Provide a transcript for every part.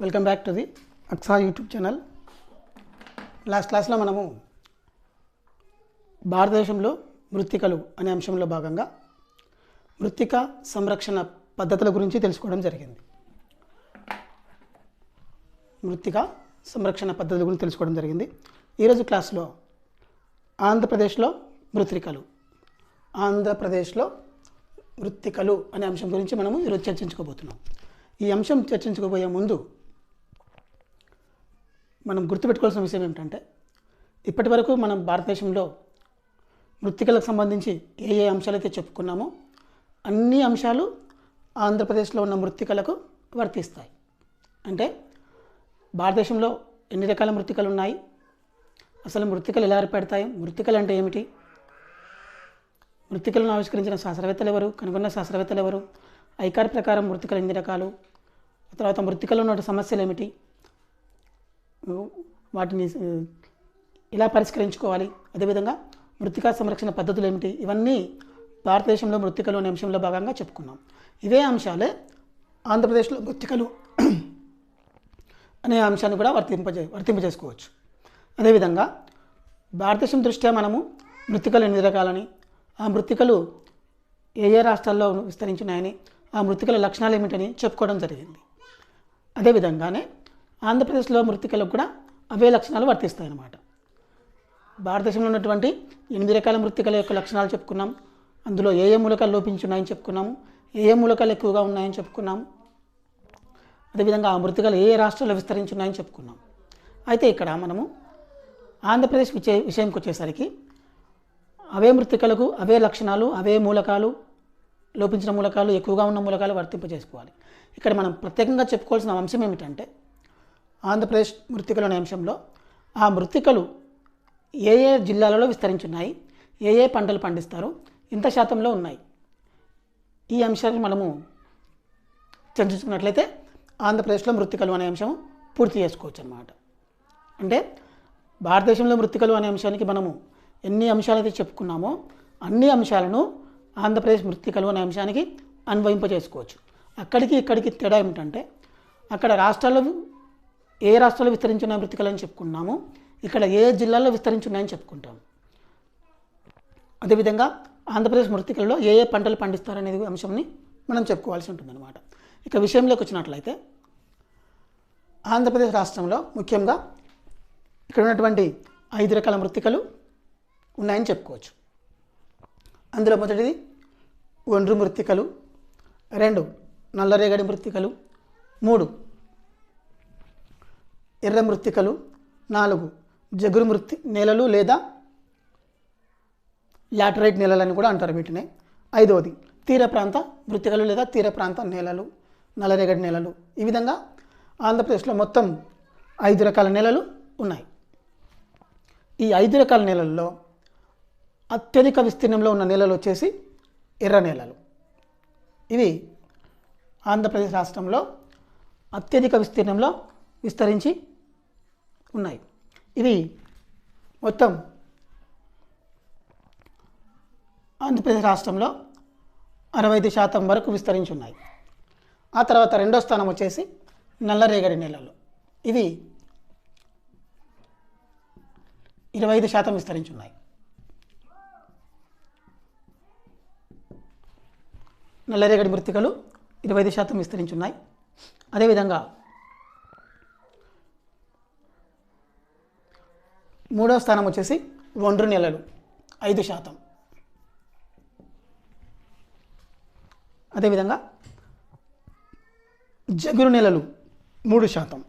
Welcome back to the Aksa YouTube channel last క్లాస్లో మనము భారతదేశంలో మృత్తికలు అనే అంశంలో భాగంగా మృత్తిక సంరక్షణ పద్ధతుల గురించి తెలుసుకోవడం జరిగింది. మృత్తిక సంరక్షణ పద్ధతుల గురించి తెలుసుకోవడం జరిగింది. ఈరోజు క్లాస్లో ఆంధ్రప్రదేశ్లో మృత్తికలు ఆంధ్రప్రదేశ్లో మృత్తికలు అనే అంశం గురించి మనము ఈరోజు చర్చించుకోబోతున్నాం. ఈ అంశం చర్చించుకోబోయే ముందు మనం గుర్తుపెట్టుకోవాల్సిన విషయం ఏమిటంటే ఇప్పటి వరకు మనం భారతదేశంలో మృతికలకు సంబంధించి ఏ ఏ అంశాలు అయితే చెప్పుకున్నామో అన్ని అంశాలు ఆంధ్రప్రదేశ్లో ఉన్న మృతికలకు వర్తిస్తాయి. అంటే భారతదేశంలో ఎన్ని రకాల మృతికలు ఉన్నాయి? అసలు మృతికలు ఎలా ఏర్పడతాయి? మృతికలు అంటే ఏమిటి? మృతికలను ఆవిష్కరించిన శాస్త్రవేత్తలు ఎవరు? కనుగొన్న శాస్త్రవేత్తలు ఎవరు? ఐకార్ ప్రకారం మృతికలు ఎన్ని రకాలు? తర్వాత మృతికలు ఉన్న సమస్యలు ఏమిటి? వాటిని ఎలా పరిష్కరించుకోవాలి? అదేవిధంగా మృతికా సంరక్షణ పద్ధతులు ఏమిటి? ఇవన్నీ భారతదేశంలో మృతికలు అనే అంశంలో భాగంగా చెప్పుకున్నాం. ఇవే అంశాలే ఆంధ్రప్రదేశ్లో మృతికలు అనే అంశాన్ని కూడా వర్తింపజే వర్తింపజేసుకోవచ్చు. అదేవిధంగా భారతదేశం దృష్ట్యా మనము మృతికలు ఎన్ని రకాలని ఆ మృత్తికలు ఏ ఏ రాష్ట్రాల్లో విస్తరించినాయని ఆ మృతికల లక్షణాలు ఏమిటని చెప్పుకోవడం జరిగింది. అదేవిధంగానే ఆంధ్రప్రదేశ్లో మృతికలకు కూడా అవే లక్షణాలు వర్తిస్తాయి అన్నమాట భారతదేశంలో ఉన్నటువంటి ఎనిమిది రకాల మృతికల యొక్క లక్షణాలు చెప్పుకున్నాం. అందులో ఏ ఏ మూలకాలు లోపించున్నాయని చెప్పుకున్నాము ఏ ఏ మూలకాలు ఎక్కువగా ఉన్నాయని చెప్పుకున్నాము అదేవిధంగా ఆ మృతికలు ఏ ఏ రాష్ట్రాల్లో విస్తరించున్నాయని చెప్పుకున్నాం. అయితే ఇక్కడ మనము ఆంధ్రప్రదేశ్ విషయ విషయంకి వచ్చేసరికి అవే మృతికలకు అవే లక్షణాలు అవే మూలకాలు లోపించిన మూలకాలు ఎక్కువగా ఉన్న మూలకాలు వర్తింపజేసుకోవాలి. ఇక్కడ మనం ప్రత్యేకంగా చెప్పుకోవాల్సిన అంశం ఏమిటంటే ఆంధ్రప్రదేశ్ మృతికలు అనే అంశంలో ఆ మృతికలు ఏ ఏ జిల్లాలలో విస్తరించున్నాయి ఏ ఏ పంటలు పండిస్తారు ఇంత శాతంలో ఉన్నాయి. ఈ అంశాన్ని మనము చర్చించుకున్నట్లయితే ఆంధ్రప్రదేశ్లో మృతికలు అనే అంశం పూర్తి చేసుకోవచ్చు అన్నమాట అంటే భారతదేశంలో మృతికలు అనే అంశానికి మనము ఎన్ని అంశాలైతే చెప్పుకున్నామో అన్ని అంశాలను ఆంధ్రప్రదేశ్ మృతికలు అనే అంశానికి అన్వయింపజేసుకోవచ్చు. అక్కడికి ఇక్కడికి తేడా ఏమిటంటే అక్కడ రాష్ట్రాల్లో ఏ రాష్ట్రాల్లో విస్తరించిన మృతికలు అని చెప్పుకున్నాము ఇక్కడ ఏ జిల్లాల్లో విస్తరించున్నాయని చెప్పుకుంటాం అదేవిధంగా ఆంధ్రప్రదేశ్ మృతికలలో ఏ ఏ పంటలు పండిస్తారనేది అంశంని మనం చెప్పుకోవాల్సి ఉంటుందన్నమాట. ఇక విషయంలోకి వచ్చినట్లయితే ఆంధ్రప్రదేశ్ రాష్ట్రంలో ముఖ్యంగా ఇక్కడ ఉన్నటువంటి ఐదు రకాల మృతికలు ఉన్నాయని చెప్పుకోవచ్చు. అందులో మొదటిది ఒండ్రు మృతికలు రెండు నల్లరేగడి మృతికలు మూడు ఎర్ర మృత్తికలు. నాలుగు జగురు మృత్తి నేలలు లేదా లాటరైట్ నేలలని కూడా అంటారు వీటిని. ఐదవది తీర ప్రాంత మృతికలు లేదా తీర ప్రాంత నేలలు నల్లరేగడి నేలలు. ఈ విధంగా ఆంధ్రప్రదేశ్లో మొత్తం ఐదు రకాల నేలలు ఉన్నాయి. ఈ ఐదు రకాల నేలల్లో అత్యధిక విస్తీర్ణంలో ఉన్న నేలలు వచ్చేసి ఎర్ర నేలలు. ఇవి ఆంధ్రప్రదేశ్ రాష్ట్రంలో అత్యధిక విస్తీర్ణంలో విస్తరించి ఉన్నాయి. ఇవి మొత్తం ఆంధ్రప్రదేశ్ రాష్ట్రంలో అరవై ఐదు శాతం వరకు విస్తరించి ఉన్నాయి. ఆ తర్వాత రెండో స్థానం వచ్చేసి నల్లరేగడి నేలలు. ఇవి ఇరవై ఐదు శాతం విస్తరించి ఉన్నాయి. నల్లరేగడి మృతికలు ఇరవై ఐదు శాతం విస్తరించి ఉన్నాయి. అదేవిధంగా మూడవ స్థానం వచ్చేసి ఒండ్రు నెలలు ఐదు శాతం. అదేవిధంగా జగురు నెలలు మూడు శాతం.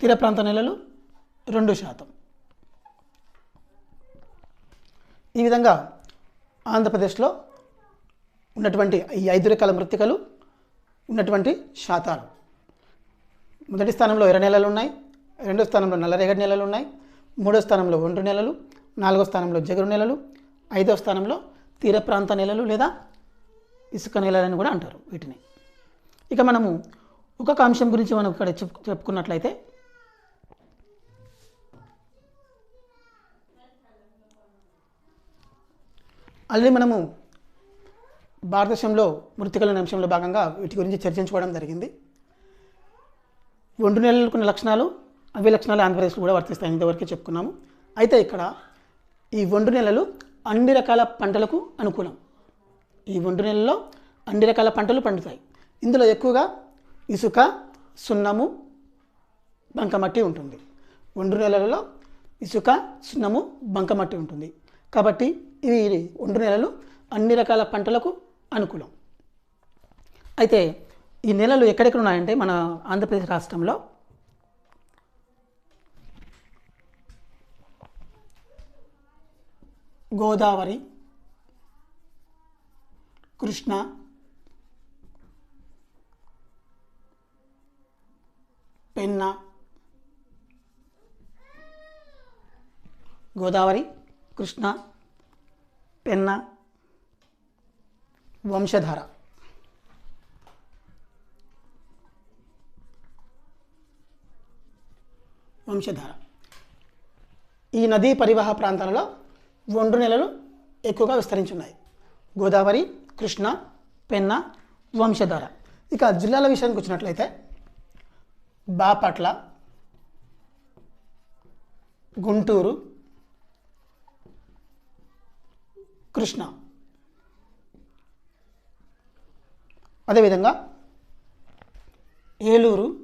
తీర ప్రాంత నెలలు రెండు శాతం. ఈ విధంగా ఆంధ్రప్రదేశ్లో ఉన్నటువంటి ఈ ఐదు రకాల మృతికలు ఉన్నటువంటి శాతాలు. మొదటి స్థానంలో ఎర్ర నెలలు ఉన్నాయి రెండో స్థానంలో నల్లరేగడి నెలలు ఉన్నాయి. మూడో స్థానంలో ఒండ్రు నెలలు నాలుగో స్థానంలో జగురు నెలలు ఐదో స్థానంలో తీర ప్రాంత నెలలు లేదా ఇసుక నెలలని కూడా అంటారు వీటిని. ఇక మనము ఒక్కొక్క అంశం గురించి మనం ఇక్కడ చెప్పు చెప్పుకున్నట్లయితే ఆల్రెడీ మనము భారతదేశంలో మృతికలైన అంశంలో భాగంగా వీటి గురించి చర్చించుకోవడం జరిగింది. ఒండు నెలలకు కొన్ని లక్షణాలు అవి లక్షణాలు ఆంధ్రప్రదేశ్లో కూడా వర్తిస్తాయి. ఇంతవరకే చెప్పుకున్నాము. అయితే ఇక్కడ ఈ ఒండు నెలలు అన్ని రకాల పంటలకు అనుకూలం. ఈ ఒండు నెలలో అన్ని రకాల పంటలు పండుతాయి. ఇందులో ఎక్కువగా ఇసుక సున్నము బంకమట్టి ఉంటుంది. ఒండ్రు నెలలలో ఇసుక సున్నము బంకమట్టి ఉంటుంది. కాబట్టి ఇవి ఒండ్రు నెలలు అన్ని రకాల పంటలకు అనుకూలం. అయితే ఈ నెలలు ఎక్కడెక్కడ ఉన్నాయంటే మన ఆంధ్రప్రదేశ్ రాష్ట్రంలో గోదావరి కృష్ణ పెన్న గోదావరి కృష్ణ పెన్న వంశధార. వంశధార. ఈ నదీ పరివాహ ప్రాంతాలలో ఒండ్రు నెలలు ఎక్కువగా విస్తరించున్నాయి. గోదావరి కృష్ణ పెన్న వంశధార. ఇక జిల్లాల విషయానికి వచ్చినట్లయితే బాపట్ల గుంటూరు కృష్ణ. అదేవిధంగా ఏలూరు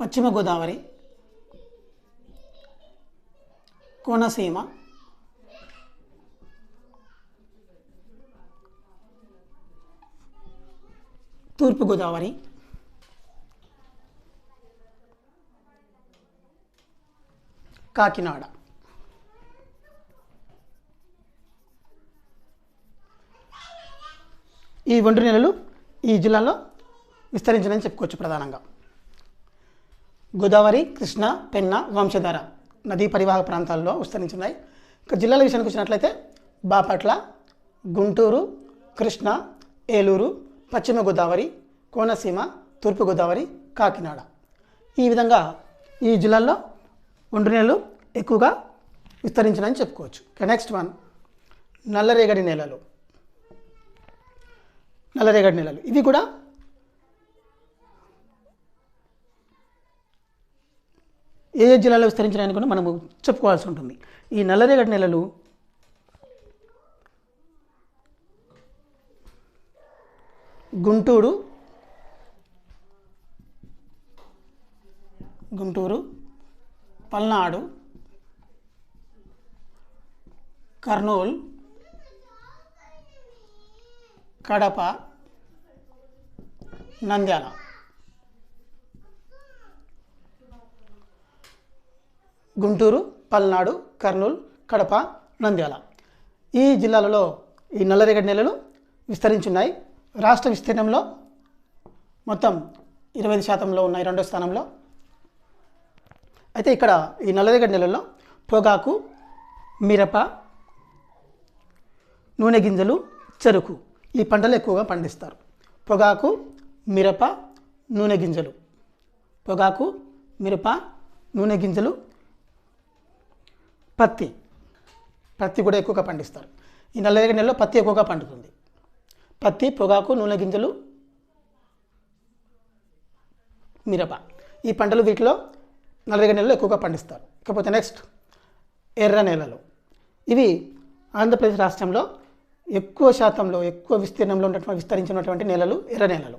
పశ్చిమ గోదావరి కోనసీమ. తూర్పుగోదావరి. కాకినాడ. ఈ ఒండ్రు నెలలు ఈ జిల్లాలో విస్తరించినని చెప్పుకోవచ్చు ప్రధానంగా. గోదావరి కృష్ణ పెన్న వంశధార. నదీ పరివాహక ప్రాంతాల్లో విస్తరించున్నాయి. ఇక జిల్లాల విషయానికి వచ్చినట్లయితే బాపట్ల గుంటూరు కృష్ణ ఏలూరు పశ్చిమ గోదావరి కోనసీమ తూర్పు గోదావరి కాకినాడ. ఈ విధంగా ఈ జిల్లాల్లో ఒండ్రు నేలలు ఎక్కువగా విస్తరించినని చెప్పుకోవచ్చు. నెక్స్ట్ వన్ నల్లరేగడి నేలలు. నల్లరేగడి నేలలు. ఇవి కూడా ఏ ఏ జిల్లాలో విస్తరించినాయని కూడా మనము చెప్పుకోవాల్సి ఉంటుంది. ఈ నల్లరేగడి నెలలు గుంటూరు గుంటూరు పల్నాడు కర్నూలు కడప నంద్యాల. గుంటూరు పల్నాడు కర్నూలు కడప నంద్యాల. ఈ జిల్లాలలో ఈ నల్లరేగడి నెలలు విస్తరించున్నాయి. రాష్ట్ర విస్తీర్ణంలో మొత్తం ఇరవై ఐదు శాతంలో ఉన్నాయి రెండో స్థానంలో. అయితే ఇక్కడ ఈ నల్లరేగడి నెలల్లో పొగాకు మిరప నూనె గింజలు చెరుకు ఈ పంటలు ఎక్కువగా పండిస్తారు. పొగాకు మిరప నూనె గింజలు. పొగాకు మిరప నూనె గింజలు పత్తి. పత్తి కూడా ఎక్కువగా పండిస్తారు. ఈ నల్లరేగడి నెలలో పత్తి ఎక్కువగా పండుతుంది. పత్తి పొగాకు నూనె గింజలు మిరప. ఈ పంటలు వీటిలో నల్లరేగడి నెలలో ఎక్కువగా పండిస్తారు. ఇకపోతే నెక్స్ట్ ఎర్ర నేలలు. ఇవి ఆంధ్రప్రదేశ్ రాష్ట్రంలో ఎక్కువ శాతంలో ఎక్కువ విస్తీర్ణంలో ఉన్నటువంటి విస్తరించినటువంటి నేలలు ఎర్ర నేలలు.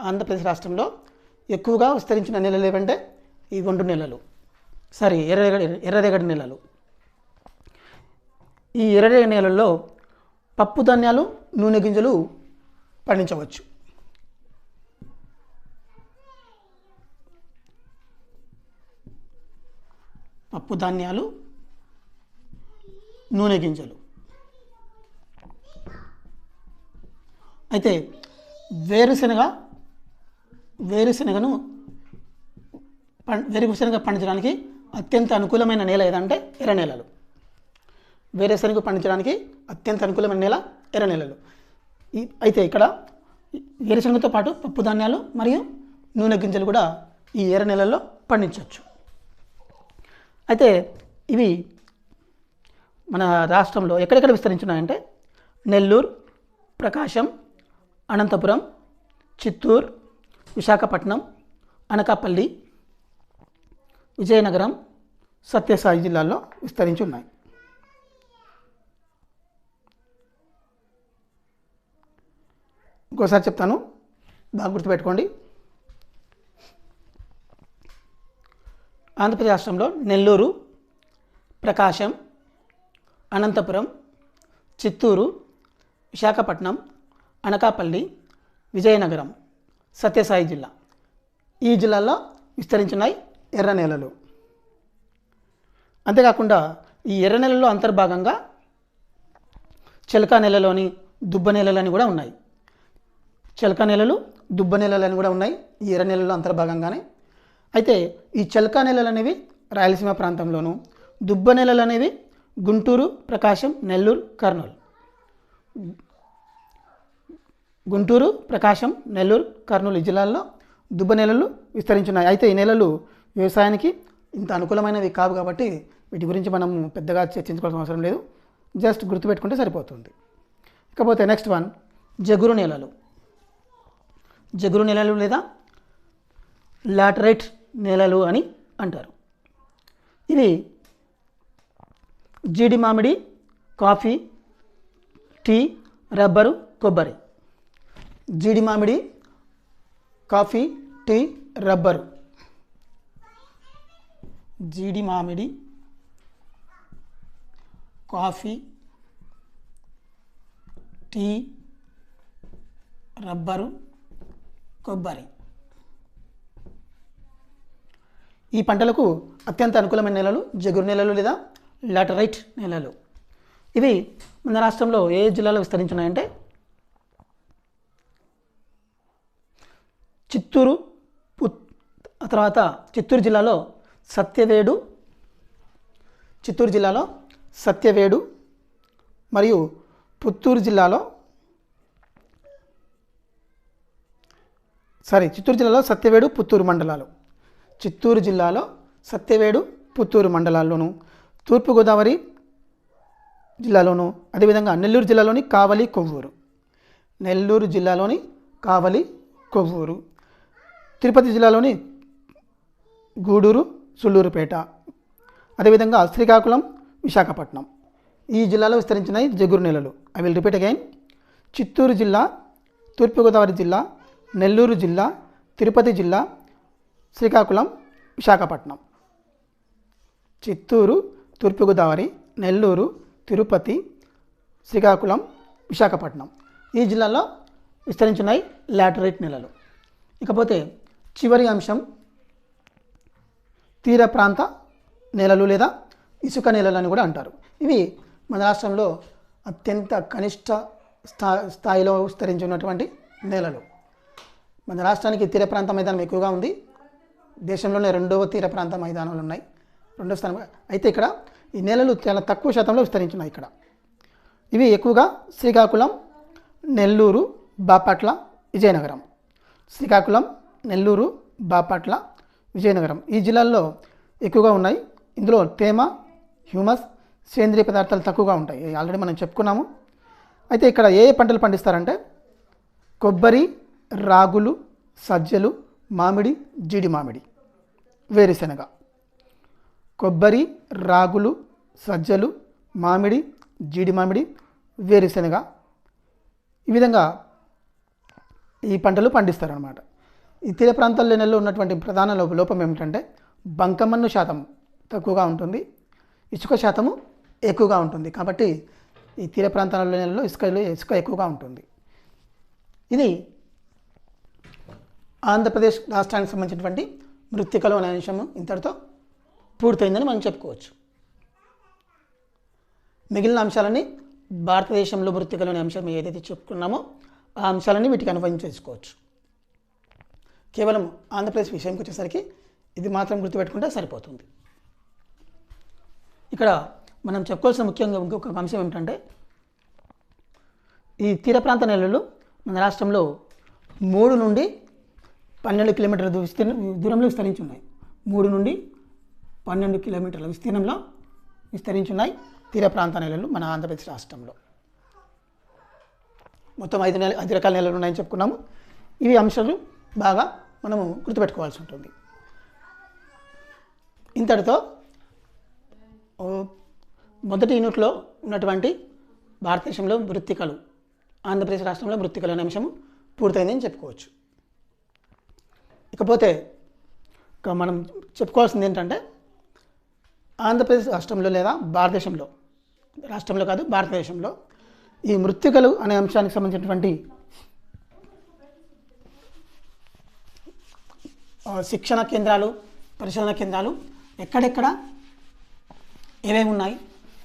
ఆంధ్రప్రదేశ్ రాష్ట్రంలో ఎక్కువగా విస్తరించిన నేలలు ఏవంటే ఈ ఒండు నేలలు. సారీ ఎర్రరేగడి ఎర్రరేగడి నేలలు. ఈ ఎర్రరేగడి నేలల్లో పప్పు ధాన్యాలు నూనె గింజలు పండించవచ్చు. పప్పు ధాన్యాలు నూనె గింజలు. అయితే వేరుశనగ వేరుశనగను వేరుశనగ పండించడానికి అత్యంత అనుకూలమైన నేల ఏదంటే ఎర్ర నేలలు. వేరుశనగ పండించడానికి అత్యంత అనుకూలమైన నేల ఎర్ర నేలలు. అయితే ఇక్కడ వేరుశనగతో పాటు పప్పు ధాన్యాలు మరియు నూనె గింజలు కూడా ఈ ఎర్ర నేలల్లో పండించవచ్చు. అయితే ఇవి మన రాష్ట్రంలో ఎక్కడెక్కడ విస్తరించున్నాయంటే నెల్లూరు ప్రకాశం అనంతపురం చిత్తూరు విశాఖపట్నం అనకాపల్లి విజయనగరం సత్యసాయి జిల్లాల్లో విస్తరించి ఉన్నాయి. ఇంకోసారి చెప్తాను. బాగా గుర్తుపెట్టుకోండి. ఆంధ్రప్రదేశ్ రాష్ట్రంలో నెల్లూరు ప్రకాశం అనంతపురం చిత్తూరు విశాఖపట్నం అనకాపల్లి విజయనగరం సత్యసాయి జిల్లా. ఈ జిల్లాల్లో విస్తరించున్నాయి ఎర్ర నేలలు. అంతేకాకుండా ఈ ఎర్ర నేలలో అంతర్భాగంగా చిలక నేలలోని దుబ్బ నేలలని కూడా ఉన్నాయి. చిలక నెలలు దుబ్బ నెలలని కూడా ఉన్నాయి. ఈ ఎర్ర నెలలో అంతర్భాగంగానే. అయితే ఈ చిలక నెలలు అనేవి రాయలసీమ ప్రాంతంలోను దుబ్బ నెలలు అనేవి గుంటూరు ప్రకాశం నెల్లూరు కర్నూలు. గుంటూరు ప్రకాశం నెల్లూరు కర్నూలు ఈ జిల్లాల్లో దుబ్బ నెలలు విస్తరించున్నాయి. అయితే ఈ నెలలు వ్యవసాయానికి ఇంత అనుకూలమైనవి కావు కాబట్టి వీటి గురించి మనం పెద్దగా చర్చించుకోవాల్సిన అవసరం లేదు. జస్ట్ గుర్తుపెట్టుకుంటే సరిపోతుంది. ఇకపోతే నెక్స్ట్ వన్ జగురు నేలలు. జగురు నేలలు లేదా లాటరైట్ నేలలు అని అంటారు. ఇవి జీడి మామిడి కాఫీ టీ రబ్బరు కొబ్బరి. జీడి మామిడి కాఫీ టీ రబ్బరు. జీడి మామిడి కాఫీ టీ రబ్బరు కొబ్బరి. ఈ పంటలకు అత్యంత అనుకూలమైన నేలలు జగురు నేలలు లేదా లాటరైట్ నేలలు. ఇవి మన రాష్ట్రంలో ఏ జిల్లాలో విస్తరించున్నాయంటే చిత్తూరు పుత్ తర్వాత చిత్తూరు జిల్లాలో సత్యవేడు చిత్తూరు జిల్లాలో సత్యవేడు మరియు పుత్తూరు జిల్లాలో సారీ చిత్తూరు జిల్లాలో సత్యవేడు పుత్తూరు మండలాలు. చిత్తూరు జిల్లాలో సత్యవేడు పుత్తూరు మండలాల్లోను తూర్పుగోదావరి జిల్లాలోను అదేవిధంగా నెల్లూరు జిల్లాలోని కావలి కొవ్వూరు. నెల్లూరు జిల్లాలోని కావలి కొవ్వూరు. తిరుపతి జిల్లాలోని గూడూరు సుళ్ళూరుపేట. అదేవిధంగా శ్రీకాకుళం విశాఖపట్నం. ఈ జిల్లాలో విస్తరించినాయి జగురు నెలలు. I will repeat again Chittoor జిల్లా తూర్పుగోదావరి జిల్లా నెల్లూరు జిల్లా తిరుపతి జిల్లా శ్రీకాకుళం విశాఖపట్నం. చిత్తూరు తూర్పుగోదావరి నెల్లూరు తిరుపతి శ్రీకాకుళం విశాఖపట్నం. ఈ జిల్లాలో విస్తరించున్నాయి లాటరైట్ నెలలు. ఇకపోతే చివరి అంశం తీర ప్రాంత నేలలు లేదా ఇసుక నేలలు అని కూడా అంటారు. ఇవి మన రాష్ట్రంలో అత్యంత కనిష్ట స్థా స్థాయిలో విస్తరించినటువంటి నేలలు. మన రాష్ట్రానికి తీర ప్రాంత మైదానం ఎక్కువగా ఉంది. దేశంలోనే రెండవ తీర ప్రాంత మైదానాలు ఉన్నాయి. రెండవ స్థానం. అయితే ఇక్కడ ఈ నేలలు చాలా తక్కువ శాతంలో విస్తరించున్నాయి ఇక్కడ. ఇవి ఎక్కువగా శ్రీకాకుళం నెల్లూరు బాపట్ల విజయనగరం. శ్రీకాకుళం నెల్లూరు బాపట్ల విజయనగరం ఈ జిల్లాల్లో ఎక్కువగా ఉన్నాయి. ఇందులో తేమ హ్యూమస్ సేంద్రియ పదార్థాలు తక్కువగా ఉంటాయి. ఆల్రెడీ మనం చెప్పుకున్నాము. అయితే ఇక్కడ ఏ ఏ పంటలు పండిస్తారంటే కొబ్బరి రాగులు సజ్జలు మామిడి జీడి మామిడి. వేరుశెనగ. కొబ్బరి రాగులు సజ్జలు మామిడి జీడి మామిడి వేరుశెనగ. ఈ విధంగా ఈ పంటలు పండిస్తారనమాట ఈ తీర ప్రాంతాల్లో నెలలో ఉన్నటువంటి ప్రధాన లోపం ఏమిటంటే బంకమన్ను శాతం తక్కువగా ఉంటుంది. ఇసుక శాతము ఎక్కువగా ఉంటుంది. కాబట్టి ఈ తీర ప్రాంతాలలో నెలలో ఇసుక ఇసుక ఎక్కువగా ఉంటుంది. ఇది ఆంధ్రప్రదేశ్ రాష్ట్రానికి సంబంధించినటువంటి మృతికలో అనే అంశము ఇంతటితో పూర్తయిందని మనం చెప్పుకోవచ్చు. మిగిలిన అంశాలని భారతదేశంలో మృత్తికలు అనే అంశం ఏదైతే చెప్పుకున్నామో ఆ అంశాలన్నీ వీటికి అనుభవం చేసుకోవచ్చు. కేవలం ఆంధ్రప్రదేశ్ విషయంకి వచ్చేసరికి ఇది మాత్రం గుర్తుపెట్టుకుంటే సరిపోతుంది. ఇక్కడ మనం చెప్పుకోవాల్సిన ముఖ్యంగా ఇంకొక అంశం ఏమిటంటే ఈ తీర ప్రాంత నెలలు మన రాష్ట్రంలో మూడు నుండి పన్నెండు కిలోమీటర్ల విస్తీర్ణ దూరంలో విస్తరించి ఉన్నాయి మూడు నుండి పన్నెండు కిలోమీటర్ల విస్తీర్ణంలో విస్తరించున్నాయి. తీర ప్రాంత నేలలు మన ఆంధ్రప్రదేశ్ రాష్ట్రంలో. మొత్తం ఐదు నెల ఐదు రకాల నెలలు ఉన్నాయని చెప్పుకున్నాము. ఇవి అంశాలు బాగా మనము గుర్తుపెట్టుకోవాల్సి ఉంటుంది. ఇంతటితో మొదటి యూనిట్లో ఉన్నటువంటి భారతదేశంలో మృత్తికలు ఆంధ్రప్రదేశ్ రాష్ట్రంలో మృత్తికలు అనే అంశం పూర్తయిందని చెప్పుకోవచ్చు. ఇకపోతే మనం చెప్పుకోవాల్సింది ఏంటంటే ఆంధ్రప్రదేశ్ రాష్ట్రంలో లేదా భారతదేశంలో రాష్ట్రంలో కాదు భారతదేశంలో ఈ మృత్తికలు అనే అంశానికి సంబంధించినటువంటి శిక్షణ కేంద్రాలు పరిశోధన కేంద్రాలు ఎక్కడెక్కడ ఏమేమి ఉన్నాయి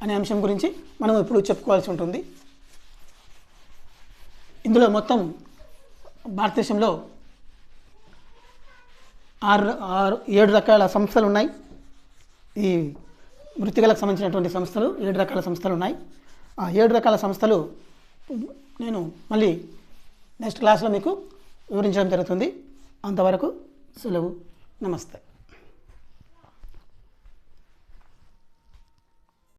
అనే అంశం గురించి మనం ఇప్పుడు చెప్పుకోవాల్సి ఉంటుంది. ఇందులో మొత్తం భారతదేశంలో ఆరు ఆరు ఏడు రకాల సంస్థలు ఉన్నాయి. ఈ వృత్తికలకు సంబంధించినటువంటి సంస్థలు ఏడు రకాల సంస్థలు ఉన్నాయి. ఆ ఏడు రకాల సంస్థలు నేను మళ్ళీ నెక్స్ట్ క్లాస్లో మీకు వివరించడం జరుగుతుంది. అంతవరకు సెలవు. నమస్తే.